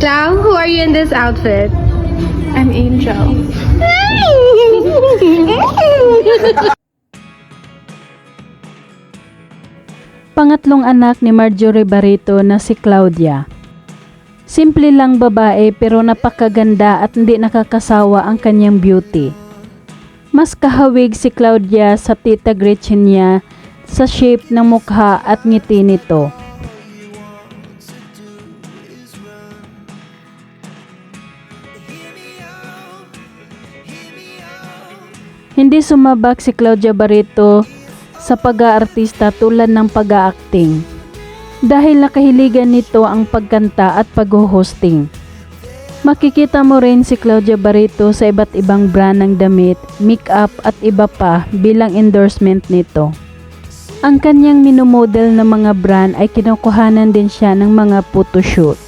Clau, who are you in this outfit? I'm Angel. Pangatlong anak ni Marjorie Barreto na si Claudia. Simple lang babae pero napakaganda at hindi nakakasawa ang kanyang beauty. Mas kahawig si Claudia sa tita Gretchen niya sa shape ng mukha at ngiti nito. Hindi sumabak si Claudia Barreto sa pag-aartista tulad ng pag-aacting. Dahil nakahiligan nito ang pagkanta at pag-hosting. Makikita mo rin si Claudia Barreto sa iba't ibang brand ng damit, make-up at iba pa bilang endorsement nito. Ang kanyang minumodel na mga brand ay kinukuhanan din siya ng mga photoshoot.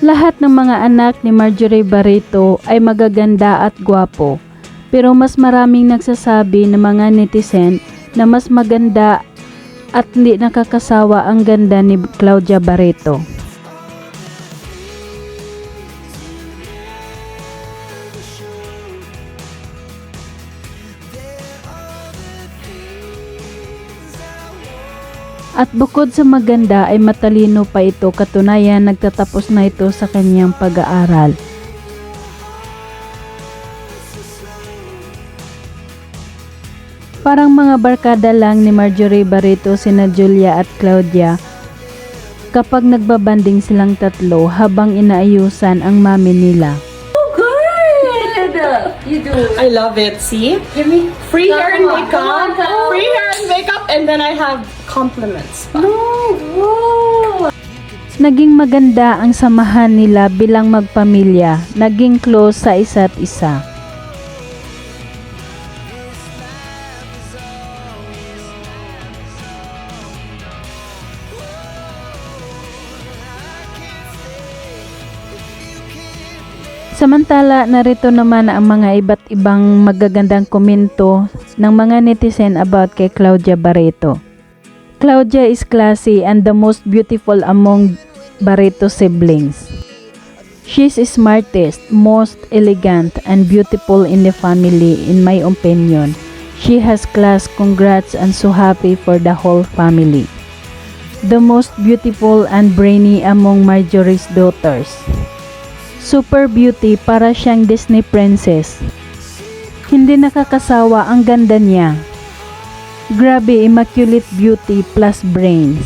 Lahat ng mga anak ni Marjorie Barreto ay magaganda at gwapo. Pero mas maraming nagsasabi ng mga netizen na mas maganda at hindi nakakasawa ang ganda ni Claudia Barreto. At bukod sa maganda ay matalino pa ito katunayan nagtatapos na ito sa kanyang pag-aaral. Parang mga barkada lang ni Marjorie Barreto, sina Julia at Claudia kapag nagbabanding silang tatlo habang inaayusan ang mami nila. You do. I love it. See? Give me. Free hair and Come on, makeup. come on, come on. Free hair and makeup, and then I have compliments. No. Whoa. Naging maganda ang samahan nila bilang magpamilya, naging close sa isa't isa. Samantala, narito naman ang mga iba't ibang magagandang komento ng mga netizen about kay Claudia Barreto. Claudia is classy and the most beautiful among Barreto siblings. She's smartest, most elegant, and beautiful in the family in my opinion. She has class, congrats, and so happy for the whole family. The most beautiful and brainy among Marjorie's daughters. Super beauty para siyang Disney princess. Hindi nakakasawa ang ganda niya. Grabe immaculate beauty plus brains.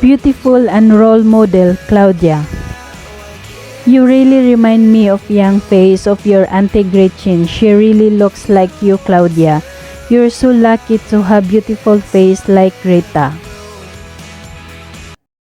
Beautiful and role model Claudia. You really remind me of young face of your Auntie Gretchen. She really looks like you, Claudia. You're so lucky to have beautiful face like Greta.